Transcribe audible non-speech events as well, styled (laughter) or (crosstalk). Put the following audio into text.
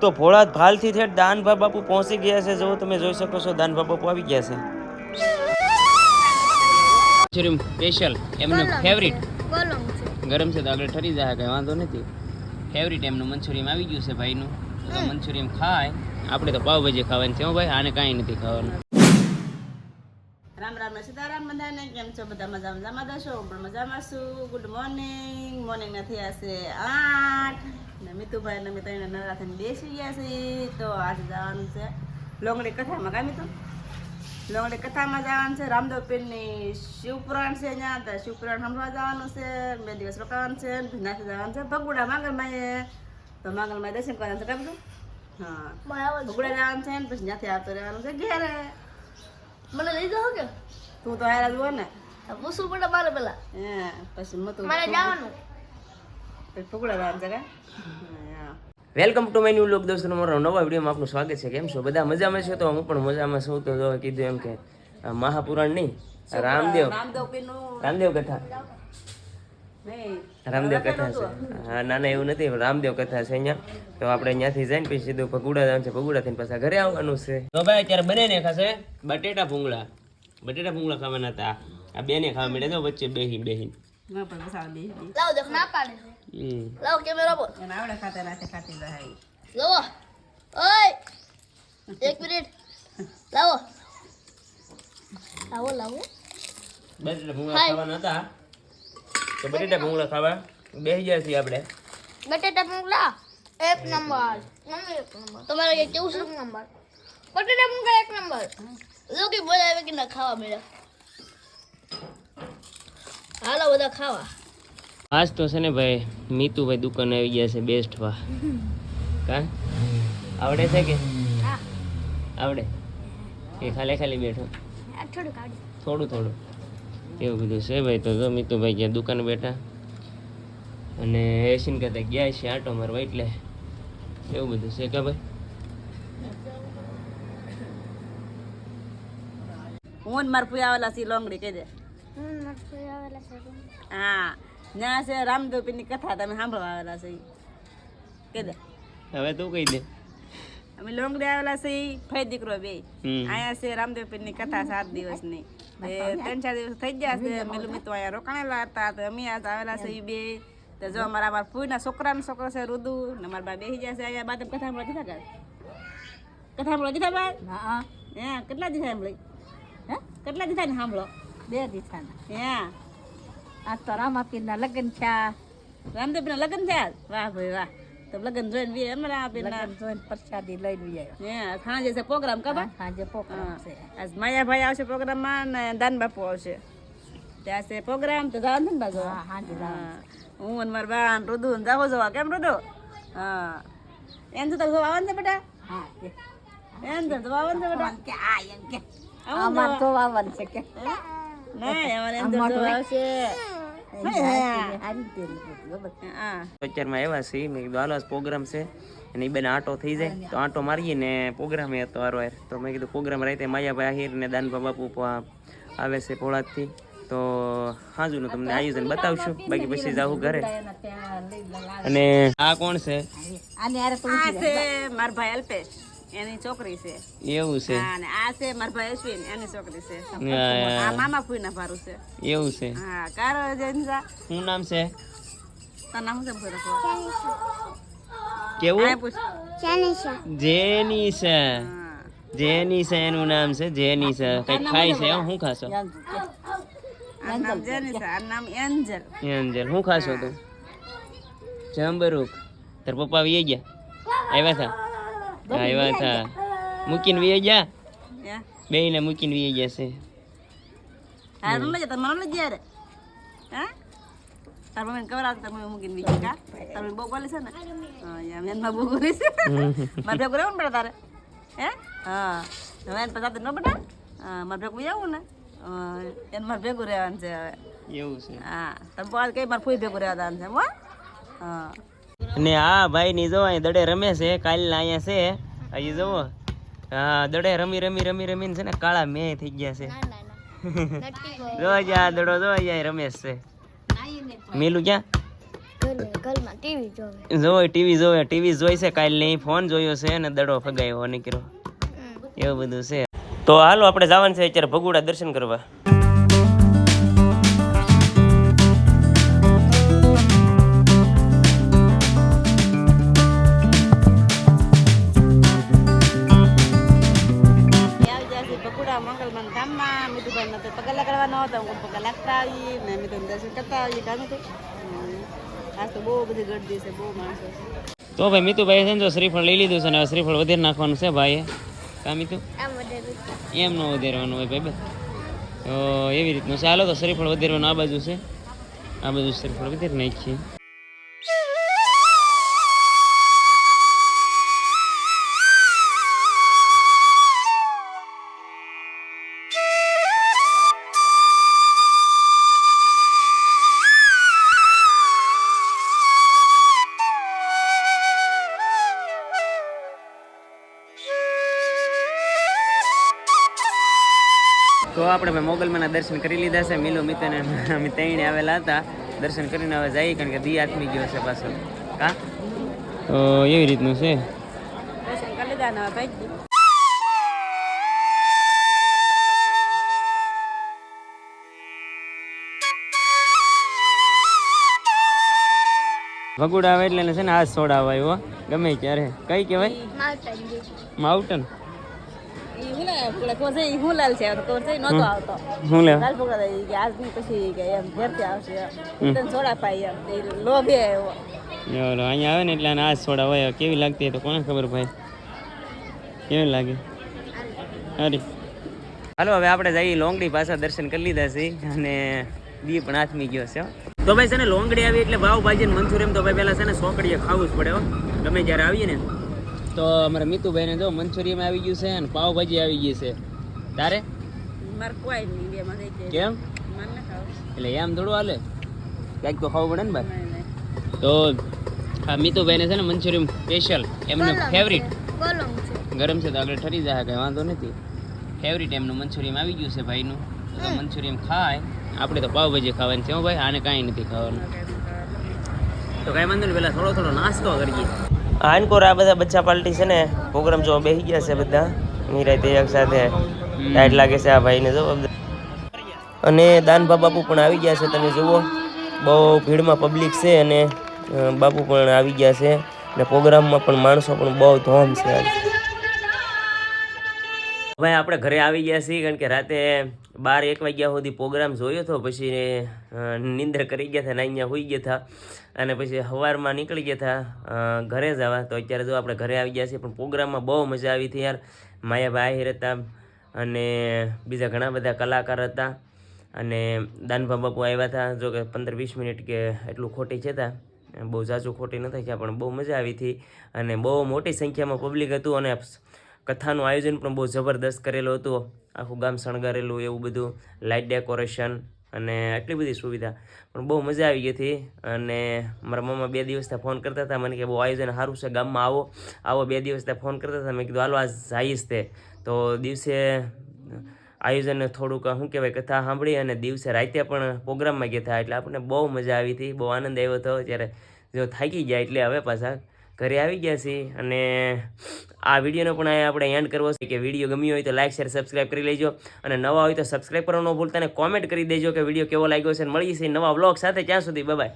તો ભોળા ભાલથી થેટ દાનભા બાપુ પહોંચી ગયા છે. જો તમે જોઈ શકો છો દાનભા બાપુ આવી ગયા છે. મંચુરિયમ સ્પેશિયલ એમનું ફેવરિટ ગરમ છે. તો આગળ ઠરી જાય કંઈ વાંધો નથી. ફેવરિટ એમનું મંચુરિયમ આવી ગયું છે ભાઈનું. તો મંચુરિયમ ખાય. આપણે તો પાવભાજી ખાવાની છે હો ભાઈ આને કાંઈ નથી ખાવાનું. રામ રામ ને સીતારામ બધાને. કેમ છો? બધા મજા મજામાં દશો હું પણ મજામાં છું. ગુડ મોર્નિંગ મોર્નિંગ નથી થયા છે આઠ. ને મિતુભાઈ ને મિત્ર નવરાત્રી બેસી ગયા છે. તો આજે જવાનું છે લોંગડી કથામાં. કા મિતુ? લોંગડી કથામાં જવાનું છે. રામદેવ પીરની શિવપુરાણ છે અહીંયા. તો શિવપુરાણ સાંભળવા જવાનું છે. બે દિવસ રોકાવાનું છે ભીનાથી જવાનું છે. ભગુડા માંગલમાએ તો માંગલમાએ દર્શન કરવાનું છે. કા બધું હા. ભગુડા જવાનું છે ને પછી ત્યાંથી આવતો રહેવાનું છે ઘેરે. લઈ જાઓ કે? તું તો હારા જુઓ ને. પૂછવું પડે મારે પેલા. હે પછી મતું મારે જવાનું. પછી ફુગડા જવાનું છે welcome to my new vlog દોસ્તો મારો નવા વિડીયોમાં આપનું સ્વાગત છે. કેમ છો? બધા મજામાં છો? તો હું પણ મજામાં છું. તો જો કીધું એમ કે મહાપુરાણ નહીં રામદેવ. રામદેવ કથા. રામદેવ કથા છે. હા ના ના એવું નથી રામદેવ કથા છે અહીંયા. તો આપણે અહીંયાથી જઈને પછી સીધું ભગુડા જવાનું છે. ભગુડા થઈને પાછા ઘરે આવવાનું છે. તો ભાઈ અત્યારે બને ને ખાશે બટેટા ભૂંગળા. બટેટા ભૂંગળા ખાવાના હતા. આ બેને ખાવા મળે તો વચ્ચે બેહીન બેહીન. ના પણ બસ લાવો દેખ ના પાડે હમ. લાવો કેમેરા બોલ એને આવડે ખાતે નાખે ખાતી જાય લાવો. ઓય. એક મિનિટ. લાવો. લાવો લાવો. બટેટા ભૂંગળા ખાવાના હતા. તો બટેટા ભૂંગળા ખાવા બેસી ગયા છીએ આપણે. બટેટા ભૂંગળા? એક નંબર. મમ્મી એક નંબર. તમારે કે કેવું છે? નંબર. બટેટા ભૂંગળા એક નંબર. લોકો બોલાવે કે ના ખાવા મળ્યા હાલો બધા ખાવા આજ તો છે ને ભાઈ મીતુભાઈ દુકાન આવી ગયા છે બેસ્ટ વા કા? આવડે છે કે? આવડે? એ ખાલી ખાલી બેઠો. થોડું થોડું થોડું. એવું બધું છે ભાઈ તો જો મીતુભાઈ ગયા દુકાન બેઠા. અને એસીન કરતા ગયા છે આટો મારવા એટલે. એવું બધું છે કે ભાઈ? હું ને મારા આવેલા છીએ લોંગડી કહી દે. હા ના છે રામદેવની કથા તમે સાંભળવા આવેલા છે કહી દે. હવે તું કહી દે. અમે લોંગડી આવેલા છે ફઈ દીકરો બે. અહીંયા છે રામદેવપી ની કથા સાત દિવસની. ની ત્રણ ચાર દિવસ થઈ ગયા છે. મેલું મિત્ર અહીંયા રોકાણેલા હતા તો અમે આજ આવેલા છે એ બે. તો જો અમારા અમારા ફૂઈના છોકરાનો છોકરો છે રુદુ ને મારા બા બેસી ગયા છે અહીંયા બાદ કથા સાંભળવા દીધા કાલ કથા સાંભળવા દીધા બાદ હા હે. કેટલા દિવસ સાંભળી? હે કેટલા દીધા ને સાંભળો? બે દીધા હે આ તો રામાપીરના લગ્ન થયા. રામદેવના લગ્ન થયા? વાહ ભાઈ વાહ. તો લગ્ન જોઈને બી અમારા આપીના જોઈને પ્રસાદી લઈને હે સાંજે છે પ્રોગ્રામ કબા સાંજે પ્રોગ્રામ છે. આજ માયાભાઈ આવશે પ્રોગ્રામમાં ને દાન બાપુ આવશે. ત્યાં છે પ્રોગ્રામ. તો જવાનું ને બાજુ હા હું. અને મારા બા ને રુદુ ને જાવો જવા. કેમ રુદુ? હા. એમ તો તમે આવવાનું છે બેટા? હા એમ તો આવવાનું છે બેટા? કે આ એમ કે. અમાર તો આવવાનું છે કે. અત્યારમાં આવ્યા છીએ મેં કીધું હાલો પ્રોગ્રામ છે. અને એ બેને આટો થઈ જાય. તો આટો મારીએ ને પ્રોગ્રામ હતો હારો તો મેં કીધું પ્રોગ્રામ રાતે માયાભાઈ આહિર ને દાનભા બાપુ પ- આવે છે પોળાદથી તો હાજુનું તમને આયોજન બતાવશું. બાકી પછી જાવું ઘરે. અને આ કોણ છે? આ છે મારા ભાઈ અલ્પેશ. એની છોકરી છે. એવું છે? હા અને આ છે મારા ભાઈ અશ્વિન એની છોકરી છે. આ મામા ફૂઈના ભારું છે. એવું છે? હા કારો જનસા શું નામ છે? તારું નામ શું છે કેવું? આ પૂછ. જેની છે હા. જેની છે એનું નામ છે જેની છે કઈ ખાય છે હું? ખાશો? આ નામ જેનિસા આ નામ એન્જલ. એન્જલ. હું ખાશો તું? જંબરૂક. તાર પપ્પા વી ગયા? આવ્યા થા આવ્યા થા મૂકીને વી ગયા યા બે ને મૂકીને વી ગયા છે હા રમ લઈ જા મને લઈ જા રે હા તાર મમ્મીને ખબર આવતી તમે મમ્મી મૂકીને બીજી કા તમે મમ્મી બહુ બોલે છે ને હા યા મેનમાં બહુ બોલે છે મારે ભેગું રહેવું પડે તારે હે હા હવે પછી ન બેટા હા મારે ભેગું આવું ને એને મારે ભેગું રહેવાનું છે હવે એવું છે હા તમે બોલ કઈ મારે ફૂઈ ભેગું રહેવાનું છે હો હા આ ભાઈ ની જો અહીં દડે રમે છે કાલના અહીંયા છે. હજી જુઓ હા દડે રમી રમી રમી રમીને છે ને કાળા મેં થઈ ગયા છે. ના ના ના. (laughs) જો જા દડો જો અહીંયા રમેશ છે. મેલું ક્યાં? જોવે. ટીવી જોવે ટીવી જોઈ છે કાલે નહીં ફોન જોયો છે અને દડો ફગાવ્યો નીકળ્યો. એવું બધું છે. તો હાલો આપણે જવાનું છે અત્યારે ભગુડા દર્શન કરવા. પકોડા મંગલમાન ધામમાં મીઠુભાઈ નતો પગલા લગાડવાનો હતો હું પગલા લાગતા આવી ને મીઠું દર્શન કરતા આવીએ કામ તો આજ તો બહુ બધી ગરદી છે બહુ માણસો છે તો ભાઈ મીતુભાઈ છે ને જો શ્રીફળ લઈ લીધું છે ને શ્રીફળ વધારે નાખવાનું છે ભાઈ કા મીતુ એમ ન વધારવાનું હોય ભાઈ તો એવી રીતનું છે હાલો તો શ્રીફળ વધારવાનું આ બાજુ છે આ બાજુ શ્રીફળ વધારી નાખીએ આપણે મોગલમાના દર્શન કરી લીધા છે. મિલો મિતને અમે ત્રણે આવેલા હતા. દર્શન કરીને હવે જઈએ કારણ કે દી આત્મી ગયો છે પાછો. કા? એવી રીતનું છે. ભગુડા આવે એટલે છે ને આ સોડા આવ્યો ગમે ત્યારે. કઈ કહેવાય? માતાજી આવે ને એટલે આ સોડા હોય કેવી લાગતી તો કોને ખબર ભાઈ? કેવી લાગે? અરે હાલો હવે આપણે જઈએ લોંગડી પાછા દર્શન કરી લીધા છે અને દી પણ હાથમી ગયો છે. તો ભાઈ છે ને લોંગડી આવી એટલે ભાવભાજી ને મંચુરિયમ તો ભાઈ પેલા છે ને સોકડીએ ખાવું જ પડે હો. ગમે જ્યારે આવીએ ને તો અમારા મીતુભાઈને જો મંચુરિયમ આવી ગયું છે અને પાવભાજી આવી ગઈ છે. તારે? કેમ? એટલે એમ થોડું હાલે? ક્યાંક તો ખાવું પડે ને ભાઈ તો આ મીતુભાઈને છે ને મંચુરિયમ સ્પેશિયલ એમનું ફેવરિટ ગરમ છે. તો આગળ ઠરી જાય કંઈ વાંધો નથી. ફેવરિટ એમનું મંચુરિયમ આવી ગયું છે ભાઈનું. તો મંચુરિયમ ખાય. આપણે તો પાવભાજી ખાવાની છે હો ભાઈ. આને કાંઈ નથી ખાવાનું. તો કાંઈ વાંધો નહીં પહેલાં થોડો થોડો નાસ્તો કરીએ. આનકોર આ બધા બચ્ચા પાર્ટી છે ને, પ્રોગ્રામ જો બેસી ગયા છે બધા. નિરાતે એક સાથે ટાઈટ લાગે છે આ ભાઈને જો. અને દાનભા બાપુ પણ આવી ગયા છે, તમે જુઓ. બહુ ભીડમાં પબ્લિક છે અને બાપુ પણ આવી ગયા છે. અને પ્રોગ્રામમાં પણ માણસો પણ બહુ ધોમ છે આજ. ભાઈ આપણે ઘરે આવી ગયા છીએ, કારણ કે રાતે બાર, એક વાગ્યા સુધી પ્રોગ્રામ જોયો હતો. પછી નિંદ્ર કરી ગયા હતા ને અહીંયા હોઈ ગયા હતા અને પછી સવારમાં નીકળી ગયા હતા ઘરે જવા તો અત્યારે જો આપણે ઘરે આવી ગયા છીએ, પણ પ્રોગ્રામમાં બહુ મજા આવી હતી યાર. માયાભાઈ આહિર હતા અને બીજા ઘણા બધા કલાકાર હતા. અને દાનભા બાપુ આવ્યા હતા જો કે પંદર, વીસ મિનિટ કે એટલું ખોટી છે તા. બહુ ઝાઝું ખોટી નથી થયા પણ બહુ મજા આવી હતી. અને બહુ મોટી સંખ્યામાં પબ્લિક હતું અને કથાનું આયોજન પણ બહુ જબરદસ્ત કરેલું હતું. આખું ગામ શણગારેલું, એવું બધું. લાઇટ ડેકોરેશન અને આટલી બધી સુવિધા. પણ બહુ મજા આવી ગઈ હતી. અને મારા મમ્મા બે દિવસથી ફોન કરતા હતા. મને કે, બહુ આયોજન સારું છે ગામમાં, આવો. આવો બે દિવસથી ફોન કરતા હતા. મેં કીધું, હાલો, આજ જઈશ તે. તો દિવસે આયોજન થોડુંક, શું કહેવાય, કથા સાંભળી અને દિવસે રાતે પણ પ્રોગ્રામમાં ગયા હતા. એટલે આપણને બહુ મજા આવી હતી. બહુ આનંદ આવ્યો હતો. જ્યારે જો થાકી ગયા એટલે હવે પાછા ઘરે આવી ગયા છીએ અને આ વિડીયોને પણ આપણે એન્ડ કરવો છે. કે વીડિયો ગમ્યો હોય તો લાઇક શેર સબસ્ક્રાઈબ કરી લેજો. અને નવા હોય તો સબસ્ક્રાઈબ કરવાનો ભૂલતા અને કોમેન્ટ કરી દેજો કે વીડિયો કેવો લાગ્યો છે મળી મળીએ છીએ નવા વ્લોગ સાથે. ત્યાં સુધી બાય